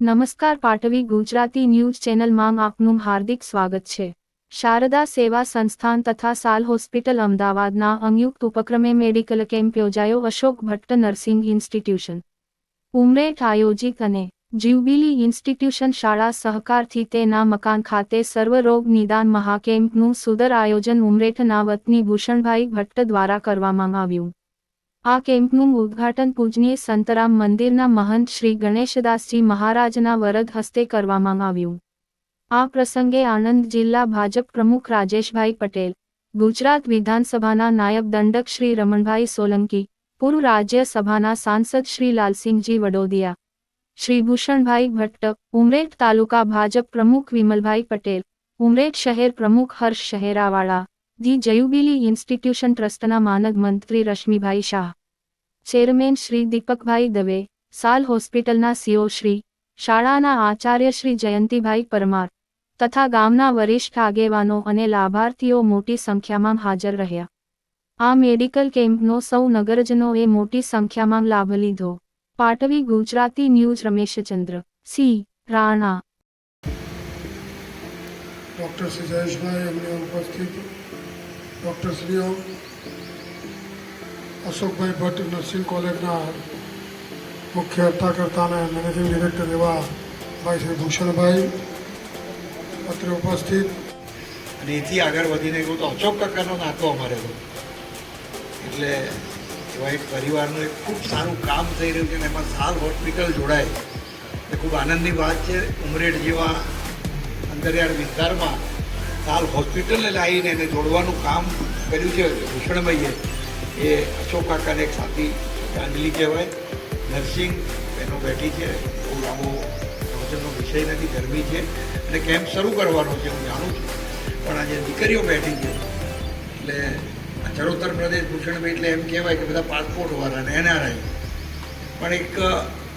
નમસ્કાર પાટવી ગુજરાતી ન્યૂઝ ચેનલમાં આપનું હાર્દિક સ્વાગત છે. શારદા સેવા સંસ્થાન તથા સાલ હોસ્પિટલ અમદાવાદના સંયુક્ત ઉપક્રમે મેડિકલ કેમ્પ યોજાયો અશોક ભટ્ટ નર્સિંગ ઇન્સ્ટિટ્યુશન. ઉમરેઠ આયોજિત અને જ્યુબિલી ઇન્સ્ટિટ્યુશન શાળા સહકારથી તેના મકાન ખાતે સર્વરોગ નિદાન મહાકેમ્પનું સુદર આયોજન ઉમરેઠના વતની ભૂષણભાઈ ભટ્ટ દ્વારા કરવામાં આવ્યું. આ કેમ્પનું ઉદ્ઘાટન પૂજનીય સંતરામ મંદિરના મહંત શ્રી ગણેશદાસજી મહારાજના વરદ હસ્તે કરવામાં આવ્યું આ પ્રસંગે આણંદ જિલ્લા ભાજપ પ્રમુખ રાજેશભાઈ પટેલ ગુજરાત વિધાનસભાના નાયબ દંડક શ્રી રમણભાઈ સોલંકી પૂર્વ રાજ્યસભાના સાંસદ શ્રી લાલસિંહજી વડોદિયા શ્રી ભૂષણભાઈ ભટ્ટ ઉમરેઠ તાલુકા ભાજપ પ્રમુખ વિમલભાઈ પટેલ ઉમરેઠ શહેર પ્રમુખ Harsh Shaherawala the jubilee institution ટ્રસ્ટના માનદ મંત્રી રશ્મિભાઈ શાહ ચેરમેન શ્રી દીપકભાઈ દવે, સાલ હોસ્પિટલના સીઓ શ્રી, શાળાના આચાર્ય શ્રી જયંતિભાઈ પરમાર, તથા ગામના વરિષ્ઠ આગેવાનો અને લાભાર્થીઓ મોટી સંખ્યામાં હાજર રહ્યા. આ મેડિકલ કેમ્પનો સૌ નગરજનોએ મોટી સંખ્યામાં લાભ લીધો. Patvi Gujarati news Rameshchandra, C, Rana. Doctor Shri Jayeshbhai, એમને ઉપસ્થિત. ડૉક્ટર શ્રીઓ અશોકભાઈ ભટ્ટ નર્સિંગ કોલેજના મુખ્ય હપ્તાકર્તા અને મેનેજિંગ ડિરેક્ટર એવા ભાઈ શ્રી ભૂષણભાઈ અત્રે ઉપસ્થિત. અને એથી આગળ વધીને ગયું તો અશોક કાકાનો નાતો અમારે એટલે એવા એક પરિવારનું એક ખૂબ સારું કામ થઈ રહ્યું છે અને એમાં સાલ હોસ્પિટલ જોડાય. એ ખૂબ આનંદની વાત છે. ઉમરેઠ જેવા અંતરિયાળ વિસ્તારમાં સાલ હોસ્પિટલને લાવીને એને જોડવાનું કામ કર્યું છે ભૂષણભાઈએ. એ અશોક કાકાને એક સાથી શ્રદ્ધાંજલિ કહેવાય નર્સિંગ બહેનો બેઠી છે, બહુ લાંબો પ્રવચનનો વિષય નથી, ગરમી છે, અને કેમ્પ શરૂ કરવાનો છે, હું જાણું છું. પણ આજે દીકરીઓ બેઠી છે. એટલે ચરોતર પ્રદેશ ભૂષણભાઈ એટલે એમ કહેવાય કે બધા પાસપોર્ટવાળા અને એનઆરઆઈ. પણ એક